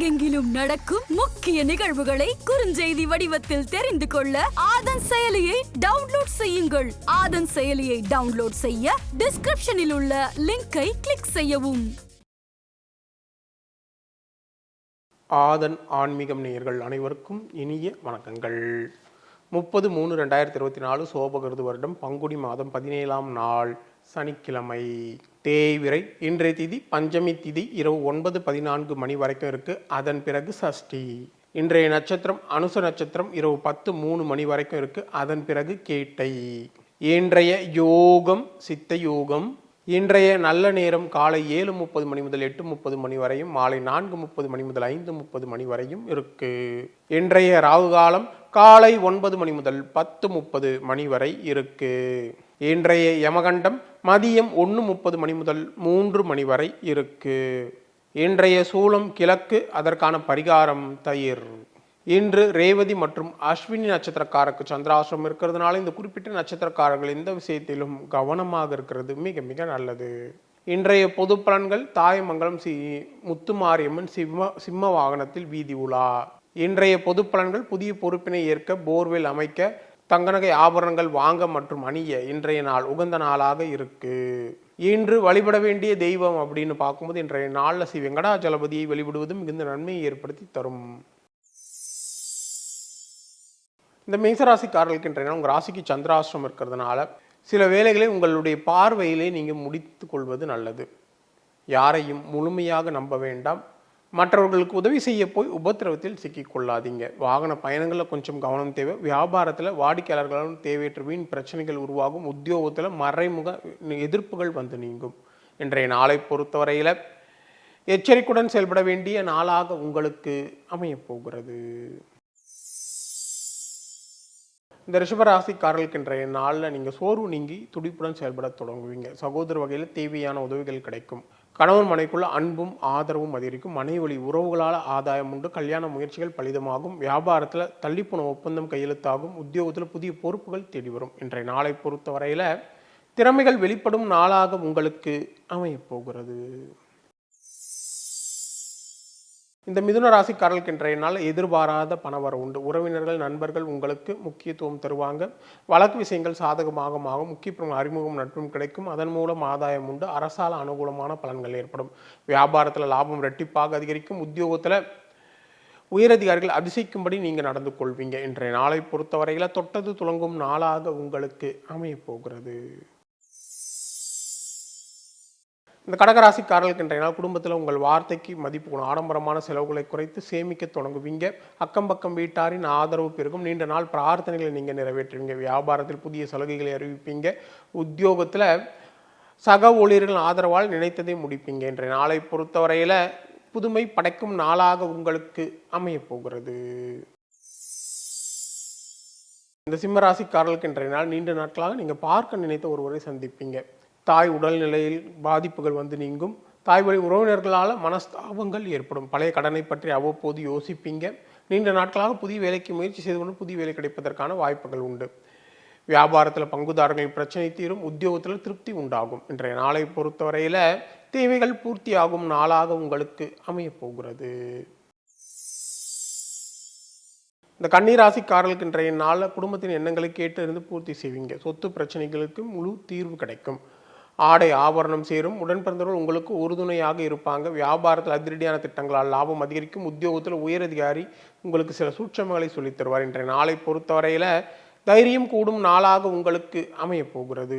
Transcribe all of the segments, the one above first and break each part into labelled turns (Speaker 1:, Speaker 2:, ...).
Speaker 1: உலகெங்கிலும் நடக்கும் முக்கிய நிகழ்வுகளை குறுஞ்செய்தி வடிவத்தில் தெரிந்து கொள்ள ஆதன் செயலியை டவுன்லோட் செய்யுங்கள். ஆதன் செயலியை டவுன்லோட் செய்ய டிஸ்கிரிப்ஷனில் உள்ள லிங்கை கிளிக் செய்யவும்.
Speaker 2: ஆதன் ஆன்மீகம் நேயர்கள் அனைவருக்கும் இனிய வணக்கங்கள். முப்பது மூணு ரெண்டாயிரத்தி இருபத்தி நாலு சோபகிருது வருடம் பங்குனி மாதம் பதினேழாம் நாள் சனிக்கிழமை. தேய்விரை. இன்றைய திதி பஞ்சமி திதி இரவு ஒன்பது பதினான்கு மணி வரைக்கும் இருக்கு. அதன் பிறகு சஷ்டி. இன்றைய நட்சத்திரம் அனுச நட்சத்திரம் இரவு பத்து மூணு மணி வரைக்கும் இருக்கு. அதன் பிறகு கேட்டை. இன்றைய யோகம் சித்த யோகம். இன்றைய நல்ல நேரம் காலை ஏழு முப்பது மணி முதல் எட்டு முப்பது மணி வரையும் மாலை நான்கு முப்பது மணி முதல் ஐந்து முப்பது மணி வரையும் இருக்கு. இன்றைய ராகு காலம் காலை ஒன்பது மணி முதல் பத்து முப்பது மணி வரை இருக்கு. இன்றைய யமகண்டம் மதியம் ஒன்று முப்பது மணி முதல் மூன்று மணி வரை இருக்கு. இன்றைய சூலம் கிழக்கு அதற்கான பரிகாரம் தயிர். இன்று ரேவதி மற்றும் அஸ்வினி நட்சத்திரக்காரருக்கு சந்திராசிரம் இருக்கிறதுனால இந்த குறிப்பிட்ட நட்சத்திரக்காரர்கள் எந்த விஷயத்திலும் கவனமாக இருக்கிறது மிக மிக நல்லது. இன்றைய பொது பலன்கள் தாயமங்கலம் சி முத்துமாரியம்மன் சிம்ம சிம்ம வாகனத்தில் வீதி உலா. இன்றைய பொது பலன்கள் புதிய பொறுப்பினை ஏற்க போர்வெல் அமைக்க தங்கநகை ஆபரணங்கள் வாங்க மற்றும் அணிய இன்றைய நாள் உகந்த நாளாக இருக்கு. இன்று வழிபட வேண்டிய தெய்வம் அப்படின்னு பார்க்கும்போது இன்றைய நாளில் ஸ்ரீ வெங்கடாச்சலபதியை வழிபடுவது மிகுந்த நன்மையை ஏற்படுத்தி தரும். இந்த மேசராசிக்காரர்களுக்கு இன்றைய நாள் உங்கள் ராசிக்கு சந்திராசிரம் இருக்கிறதுனால சில வேலைகளை உங்களுடைய பார்வையிலே நீங்கள் முடித்து கொள்வது நல்லது. யாரையும் முழுமையாக நம்ப வேண்டாம். மற்றவர்களுக்கு உதவி செய்ய போய் உபத்திரவத்தில் சிக்கிக்கொள்ளாதீங்க. வாகன பயணங்களில் கொஞ்சம் கவனம் தேவை. வியாபாரத்தில் வாடிக்கையாளர்களாலும் தேவையற்ற வீண் பிரச்சனைகள் உருவாகும். உத்தியோகத்தில் மறைமுக எதிர்ப்புகள் வந்து நீங்கும். இன்றைய நாளை பொறுத்தவரையில் எச்சரிக்கையுடன் செயல்பட வேண்டிய நாளாக உங்களுக்கு அமையப் போகிறது. இந்த ரிஷபராசிக்காரர்களுக்கு இன்றைய நாளில் நீங்கள் சோர்வு நீங்கி துடிப்புடன் செயல்பட தொடங்குவீங்க. சகோதர வகையில் தேவையான உதவிகள் கிடைக்கும். கணவன் மனைக்குள்ள அன்பும் ஆதரவும் அதிகரிக்கும். மனைவி வழி உறவுகளால் ஆதாயம் உண்டு. கல்யாண முயற்சிகள் பலிதமாகும். வியாபாரத்தில் தள்ளிப்போன ஒப்பந்தம் கையெழுத்தாகும். உத்தியோகத்தில் புதிய பொறுப்புகள் தேடி வரும் இன்றைய நாளை பொறுத்தவரையில் திறமைகள் வெளிப்படும் நாளாக உங்களுக்கு அமையப்போகிறது இந்த மிதுன ராசிக்காரர்களுக்கு இன்றைய நாள் எதிர்பாராத பணவர உண்டு. உறவினர்கள் நண்பர்கள் உங்களுக்கு முக்கியத்துவம் தருவாங்க. வழக்கு விஷயங்கள் சாதகமாக ஆகும். முக்கிய அறிமுகம் நட்பும் கிடைக்கும். அதன் மூலம் ஆதாயம் உண்டு. அரசால் அனுகூலமான பலன்கள் ஏற்படும். வியாபாரத்தில் லாபம் ரெட்டிப்பாக அதிகரிக்கும். உத்தியோகத்தில் உயரதிகாரிகள் அதிசயிக்கும்படி நீங்கள் நடந்து கொள்வீங்க. இன்றைய நாளை பொறுத்தவரையில் தொட்டது துளங்கும் நாளாக உங்களுக்கு அமையப் போகிறது. இந்த கடகராசிக்காரர்களுக்கு இன்றைய நாள் குடும்பத்தில் உங்கள் வார்த்தைக்கு மதிப்பு கொடுக்கும் ஆடம்பரமான செலவுகளை குறைத்து சேமிக்க தொடங்குவீங்க. அக்கம் பக்கம் வீட்டாரின் ஆதரவு பெருகும். நீண்ட நாள் பிரார்த்தனைகளை நீங்கள் நிறைவேற்றுவீங்க. வியாபாரத்தில் புதிய சலுகைகளை அறிவிப்பீங்க. உத்தியோகத்தில் சக ஊழியர்கள் ஆதரவால் நினைத்ததை முடிப்பீங்க இன்றைய நாளை பொறுத்தவரையில் புதுமை படைக்கும் நாளாக உங்களுக்கு அமையப் போகிறது. இந்த சிம்மராசிக்காரர்களுக்கு இன்றைய நாள் நீண்ட நாட்களாக நீங்கள் பார்க்க நினைத்த ஒருவரை சந்திப்பீங்க. தாய் உடல்நிலையில் பாதிப்புகள் வந்து நீங்கும். தாய் வழி உறவினர்களால் மனஸ்தாபங்கள் ஏற்படும். பழைய கடனை பற்றி அவ்வப்போது யோசிப்பீங்க. நீண்ட நாட்களாக புதிய வேலைக்கு முயற்சி செய்து கொண்டு புதிய வேலை கிடைப்பதற்கான வாய்ப்புகள் உண்டு. வியாபாரத்தில் பங்குதாரர்களின் பிரச்சனை தீரும் உத்தியோகத்தில் திருப்தி உண்டாகும். இன்றைய நாளை பொறுத்தவரையில் தேவைகள் பூர்த்தியாகும் நாளாக உங்களுக்கு அமையப்போகிறது இந்த கண்ணீராசிக்காரர்களுக்கு இன்றைய நாளில் குடும்பத்தின் எண்ணங்களை கேட்டு இருந்து பூர்த்தி செய்வீங்க. சொத்து பிரச்சனைகளுக்கு முழு தீர்வு கிடைக்கும். ஆடை ஆபரணம் சேரும். உடன் பிறந்தவர்கள் உங்களுக்கு உறுதுணையாக இருப்பாங்க. வியாபாரத்தில் அதிரடியான திட்டங்களால் லாபம் அதிகரிக்கும். உத்தியோகத்தில் உயரதிகாரி உங்களுக்கு சில சூட்சமங்களை சொல்லித் தருவார். இன்றைய நாளை பொறுத்தவரையில் தைரியம் கூடும் நாளாக உங்களுக்கு அமையப் போகிறது.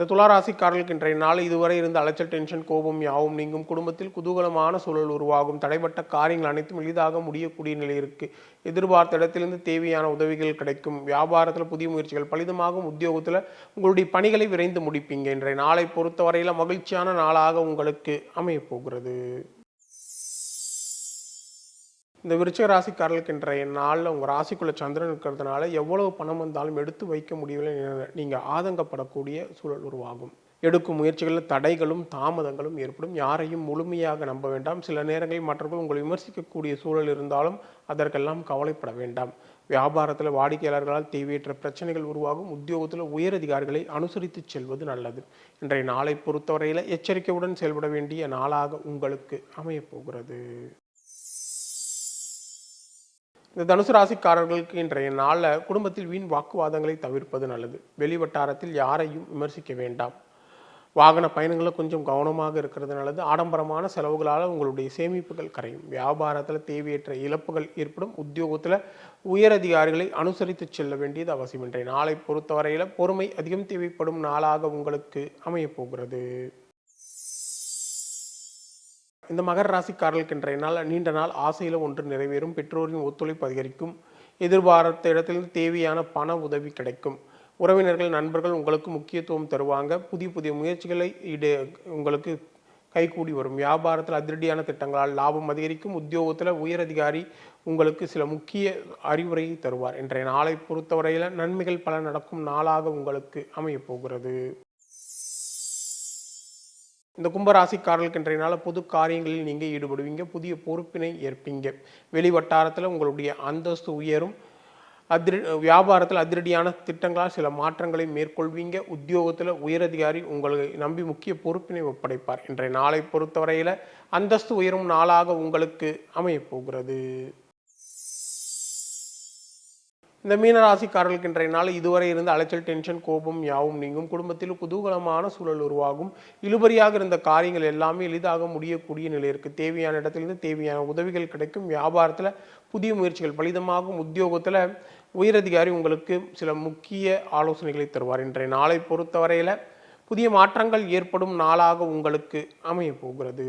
Speaker 2: இந்த துளாராசிக்காரர்களுக்கு இன்றைய நாள் இதுவரை இருந்த அலைச்சல் டென்ஷன் கோபம் யாவும் நீங்கும். குடும்பத்தில் குதூகலமான சூழல் உருவாகும். தடைப்பட்ட காரியங்கள் அனைத்தும் எளிதாக முடியக்கூடிய நிலை இருக்கு. எதிர்பார்த்த இடத்திலிருந்து தேவையான உதவிகள் கிடைக்கும். வியாபாரத்தில் புதிய முயற்சிகள் பலிதமாகும். உத்தியோகத்தில் உங்களுடைய பணிகளை விரைந்து முடிப்பீங்க. இன்றைய நாளை பொறுத்தவரையில் மகிழ்ச்சியான நாளாக உங்களுக்கு அமையப் போகிறது இந்த விருச்சிக ராசிக்காரர்களுக்கு இன்றைய நாளில் உங்கள் ராசிக்குள்ளே சந்திரன் இருக்கிறதுனால எவ்வளவு பணம் வந்தாலும் எடுத்து வைக்க முடியவில்லை நீங்கள் ஆதங்கப்படக்கூடிய சூழல் உருவாகும். எடுக்கும் முயற்சிகளில் தடைகளும் தாமதங்களும் ஏற்படும். யாரையும் முழுமையாக நம்ப வேண்டாம். சில நேரங்களில் மற்றவர்கள் உங்களை விமர்சிக்கக்கூடிய சூழல் இருந்தாலும் அதற்கெல்லாம் கவலைப்பட வேண்டாம். வியாபாரத்தில் வாடிக்கையாளர்களால் தேவையற்ற பிரச்சனைகள் உருவாகும். உத்தியோகத்தில் உயரதிகாரிகளை அனுசரித்து செல்வது நல்லது. இன்றைய நாளை பொறுத்தவரையில் எச்சரிக்கையுடன் செயல்பட வேண்டிய நாளாக உங்களுக்கு அமையப்போகிறது இந்த தனுசு ராசிக்காரர்களுக்கு இன்றைய நாளில் குடும்பத்தில் வீண் வாக்குவாதங்களை தவிர்ப்பது நல்லது. வெளி வட்டாரத்தில் யாரையும் விமர்சிக்க வேண்டாம். வாகன பயணங்களில் கொஞ்சம் கவனமாக இருக்கிறது நல்லது. ஆடம்பரமான செலவுகளால் உங்களுடைய சேமிப்புகள் கரையும். வியாபாரத்தில் தேவையற்ற இழப்புகள் ஏற்படும். உத்தியோகத்தில் உயரதிகாரிகளை அனுசரித்து செல்ல வேண்டியது அவசியம். இன்றைய நாளை பொறுத்தவரையில் பொறுமை அதிகம் தேவைப்படும் நாளாக உங்களுக்கு அமையப் போகிறது. இந்த மகர ராசிக்காரர்களுக்கு இன்றைய நாள் நீண்ட நாள் ஆசையில் ஒன்று நிறைவேறும் பெற்றோரின் ஒத்துழைப்பு அதிகரிக்கும் எதிர்பார்த்த இடத்தில் தேவையான பண உதவி கிடைக்கும். உறவினர்கள் நண்பர்கள் உங்களுக்கு முக்கியத்துவம் தருவாங்க. புதிய புதிய முயற்சிகளை இடு உங்களுக்கு கைகூடி வரும். வியாபாரத்தில் அதிரடியான திட்டங்களால் லாபம் அதிகரிக்கும். உத்தியோகத்தில் உயரதிகாரி உங்களுக்கு சில முக்கிய அறிவுரையை தருவார். இன்றைய நாளை பொறுத்தவரையில் நன்மைகள் பல நடக்கும் நாளாக உங்களுக்கு அமையப் போகிறது. இந்த கும்பராசிக்காரர்களுக்கு இன்றைய நாள் பொது காரியங்களில் நீங்கள் ஈடுபடுவீங்க புதிய பொறுப்பினை ஏற்பீங்க. வெளி வட்டாரத்தில் உங்களுடைய அந்தஸ்து உயரும். அதிர வியாபாரத்தில் அதிரடியான திட்டங்களால் சில மாற்றங்களை மேற்கொள்வீங்க. உத்தியோகத்தில் உயரதிகாரி உங்களை நம்பி முக்கிய பொறுப்பினை ஒப்படைப்பார். இன்றைய நாளை பொறுத்தவரையில் அந்தஸ்து உயரும் நாளாக உங்களுக்கு அமையப் போகிறது இந்த மீனராசிக்காரர்களுக்கு இன்றைய நாள் இதுவரை இருந்த அலைச்சல் டென்ஷன் கோபம் யாவும் நீங்கும். குடும்பத்தில் குதூகலமான சூழல் உருவாகும். இழுபறியாக இருந்த காரியங்கள் எல்லாமே எளிதாக முடியக்கூடிய நிலை இருக்குது தேவையான இடத்திலிருந்து தேவையான உதவிகள் கிடைக்கும். வியாபாரத்தில் புதிய முயற்சிகள் பலிதமாகும். உத்தியோகத்தில் உயரதிகாரி உங்களுக்கு சில முக்கிய ஆலோசனைகளை தருவார். இன்றைய நாளை பொறுத்தவரையில் புதிய மாற்றங்கள் ஏற்படும் நாளாக உங்களுக்கு அமைய போகிறது.